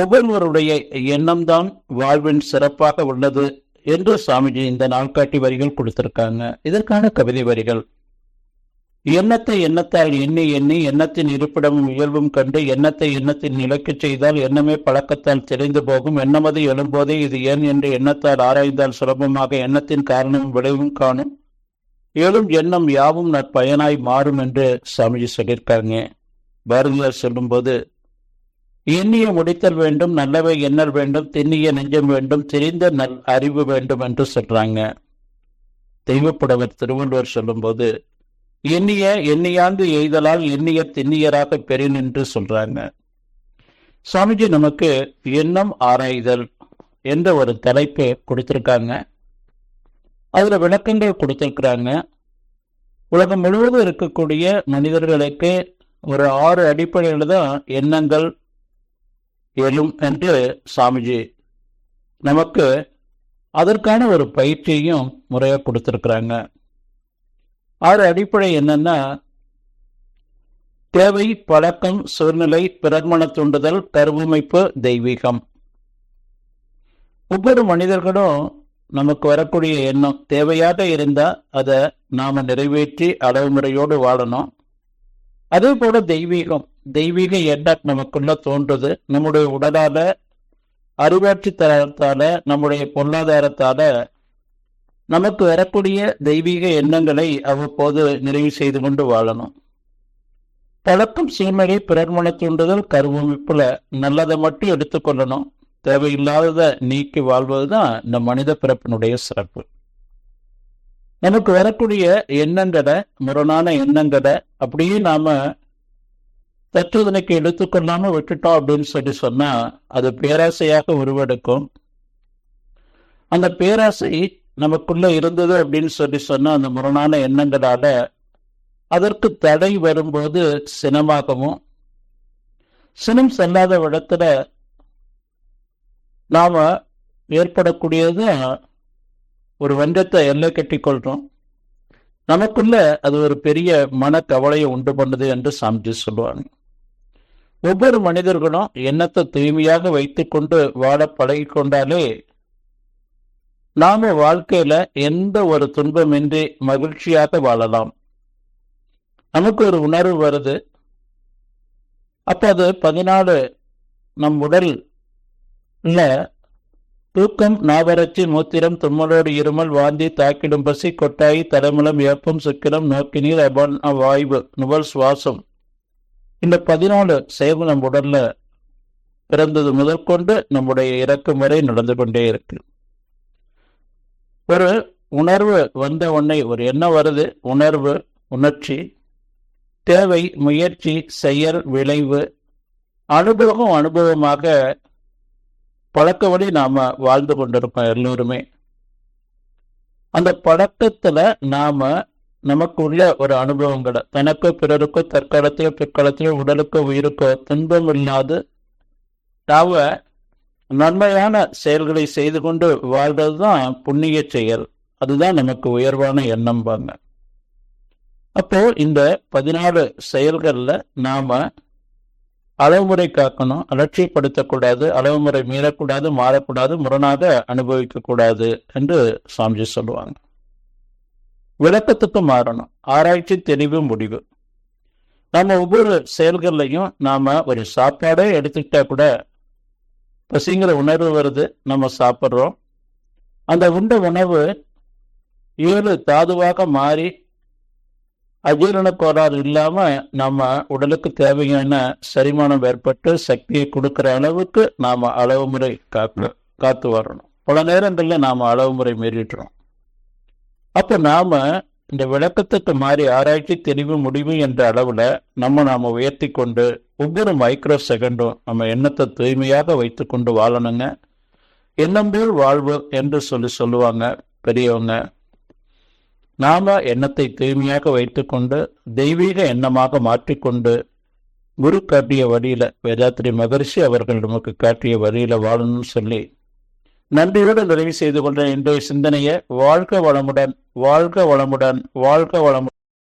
ஒவ்வொருவருடைய எண்ணம்தான் வாழ்வின் சிறப்பாக உள்ளது என்று சாமிஜி இந்த நாள்காட்டி வரிகள் கொடுத்திருக்காங்க. இதற்கான கவிதை வரிகள். எண்ணத்தை எண்ணத்தால் எண்ணி எண்ணி எண்ணத்தின் இருப்பிடமும் இயல்பும் கண்டு எண்ணத்தை எண்ணத்தின் நிலைக்கச் செய்தால் எண்ணமே பழக்கத்தால் தெரிந்து போகும். எண்ணமது எழும்போதே இது ஏன் என்று எண்ணத்தால் ஆராய்ந்தால் சுலபமாக எண்ணத்தின் காரணமும் விளைவும் காணும். எழும் எண்ணம் யாவும் நற்பயனாய் மாறும் என்று சாமிஜி சொல்லியிருக்காங்க பாரதியார் சொல்லும்போது எண்ணிய முடித்தல் வேண்டும் நல்லவை எண்ணல் வேண்டும் திண்ணிய நெஞ்சம் வேண்டும் தெரிந்த நல் அறிவு வேண்டும் என்று சொல்றாங்க. தெய்வப்புடவர் திருவள்ளுவர் சொல்லும்போது எண்ணிய எண்ணியாந்து எய்தலால் எண்ணிய திண்ணியராக பெறின் என்று சொல்றாங்க. சுவாமிஜி நமக்கு எண்ணம் ஆராய்தல் என்ற ஒரு தலைப்பை கொடுத்திருக்காங்க. அதுல விளக்கங்கள் கொடுத்திருக்கிறாங்க. உலகம் முழுவதும் இருக்கக்கூடிய மனிதர்களுக்கு ஒரு ஆறு அடிப்படையில் தான் எண்ணங்கள் எழும் என்று சாமிஜி நமக்கு அதற்கான ஒரு பயிற்சியையும் முறையாக கொடுத்துருக்குறாங்க. ஆறு அடிப்படை என்னன்னா தேவை பழக்கம் சூழ்நிலை பிறர்மண தூண்டுதல் கருவமைப்பு தெய்வீகம். ஒவ்வொரு மனிதர்களும் நமக்கு வரக்கூடிய எண்ணம் தேவையாக இருந்தால் அதை நாம் நிறைவேற்றி அளவு முறையோடு வாழணும். அதே போல தெய்வீகம். தெய்வீக எண்ணம் நமக்குள்ள தோன்றுது. நம்முடைய உடலால அறிவாட்சி தரத்தால நம்முடைய பொருளாதாரத்தால நமக்கு வரக்கூடிய தெய்வீக எண்ணங்களை அவ்வப்போது நிறைவு செய்து கொண்டு வாழணும். பழக்கம் சூழ்நிலை பிறர்மன தூண்டுதல் கருவமைப்புல நல்லதை மட்டும் எடுத்துக்கொள்ளணும் தேவையில்லாததை நீக்கி வாழ்வதுதான் இந்த மனித பிறப்பினுடைய சிறப்பு. நமக்கு வரக்கூடிய எண்ணங்களை முரணான எண்ணங்களை அப்படியே நாம தற்றுதனைக்கு எடுத்துக்கொள்ளாம விட்டுட்டோம் அப்படின்னு சொல்லி சொன்னா அது பேராசையாக உருவெடுக்கும். அந்த பேராசை நமக்குள்ள இருந்தது அப்படின்னு சொல்லி சொன்னா அந்த முரணான எண்ணங்களால அதற்கு தடை வரும்போது சினமாகவும் சினம் செல்லாத இடத்துல நாம ஏற்படக்கூடியது ஒரு வஞ்சத்தை எல்லை கட்டி கொள்றோம். நமக்குள்ள அது ஒரு பெரிய மன கவலையை உண்டு பண்ணுது என்று சாமிஜி சொல்லுவாங்க. ஒவ்வொரு மனிதர்களும் எண்ணத்தை தூய்மையாக வைத்துக்கொண்டு வாழ பழகிக்கொண்டாலே நாம வாழ்க்கையில எந்த ஒரு துன்பமின்றி மகிழ்ச்சியாக வாழலாம். நமக்கு ஒரு உணர்வு வருது. அப்ப அது பதினாலு நம் உடல் இல்ல தூக்கம் நாவரட்சி மூத்திரம் தும்மலோடு இருமல் வாந்தி தாக்கிடும் பசி கொட்டாயி தலைமுலம் ஏப்பம் சுக்கிரம் நோக்கினீர் அபான் வாய்வு நுவல் சுவாசம். இந்த பதினாலு சேவை நம் உடல்ல பிறந்தது முதற்கொண்டு நம்முடைய இறக்கும் வரை நடந்து கொண்டே இருக்கு. ஒரு உணர்வு வந்த உடனே ஒரு எண்ணம் வருது. உணர்வு உணர்ச்சி தேவை முயற்சி செயல் விளைவு அனுபவம் அனுபவமாக பழக்க வழி நாம வாழ்ந்து கொண்டிருக்கோம் எல்லோருமே. அந்த பழக்கத்துல நாம நமக்குள்ள ஒரு அனுபவங்களை. தனக்கு பிறருக்கு தற்காலத்திலோ பிற்காலத்திலோ உடலுக்கு உயிருக்கோ துன்பம் இல்லாது நாம நன்மையான செயல்களை செய்து கொண்டு வாழ்றது தான் புண்ணிய செயல். அதுதான் நமக்கு உயர்வான எண்ணம் பாங்க அப்போ இந்த பதினாலு செயல்களில் நாம அளவுமுறை காக்கணும். அலட்சியப்படுத்தக்கூடாது அளவுமுறை மீறக்கூடாது மாறக்கூடாது முரணாக அனுபவிக்கக்கூடாது என்று சாமிஜி சொல்லுவாங்க. விளக்கத்துக்கு மாறணும். ஆராய்ச்சி தெளிவு முடிவு. நம்ம ஒவ்வொரு செயல்கள்லையும் நாம் ஒரு சாப்பாடே எடுத்துக்கிட்டா கூட பசிங்கிற உணர்வு வருது. நம்ம சாப்பிட்றோம். அந்த உண்ட உணவு ஏழு தாதுவாக மாறி அஜீரண கோளாறு இல்லாமல் நம்ம உடலுக்கு தேவையான செரிமானம் ஏற்பட்டு சக்தியை கொடுக்குற அளவுக்கு நாம் அளவு முறை காத்து காத்து வரணும். பல நேரங்களில் நாம் அளவு முறை மீறிடுறோம் அப்ப நாம இந்த விளக்கத்துக்கு மாறி ஆராய்ச்சி தெரிவு முடிவு என்ற அளவுல நம்ம நாம உயர்த்தி கொண்டு ஒவ்வொரு மைக்ரோ செகண்டும் நம்ம எண்ணத்தை தூய்மையாக வைத்துக்கொண்டு வாழணுங்க. எண்ணம் போல் வாழ்வு என்று சொல்லி சொல்லுவாங்க பெரியவங்க. நாம எண்ணத்தை தூய்மையாக வைத்துக்கொண்டு தெய்வீக எண்ணமாக மாற்றிக்கொண்டு குரு காட்டிய வழியில வேதாத்திரி மகரிஷி அவர்கள் நமக்கு காட்டிய வழியில வாழணும்னு சொல்லி நன்றியுடன் நிறைவு செய்து கொண்ட என்ற சிந்தனையை வாழ்க வளமுடன் வாழ்க வளமுடன் வாழ்க வளமுடன்.